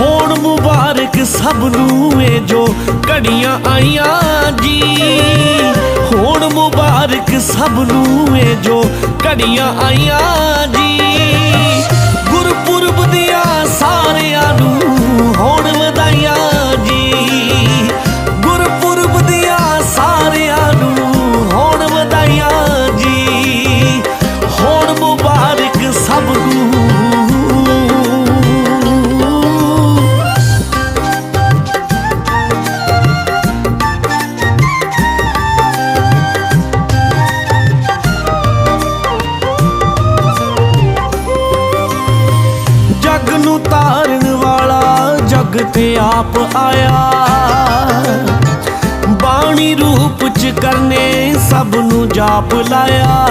ਹੋਣ ਮੁਬਾਰਕ ਸਭ ਨੂੰ ਏ ਜੋ ਘੜੀਆਂ ਆਈਆਂ ਜੀ। ਹੋਣ ਮੁਬਾਰਕ ਸਭ ਨੂੰ ਏ ਜੋ ਘੜੀਆਂ ਆਈਆਂ ਜੀ। ਤਾਰਨ ਵਾਲਾ ਜਗ ਤੇ ਆਪ ਆਇਆ। ਬਾਣੀ ਰੂਪ ਚ ਕਰਨੇ ਸਭ ਨੂੰ ਜਾਪ ਲਾਇਆ।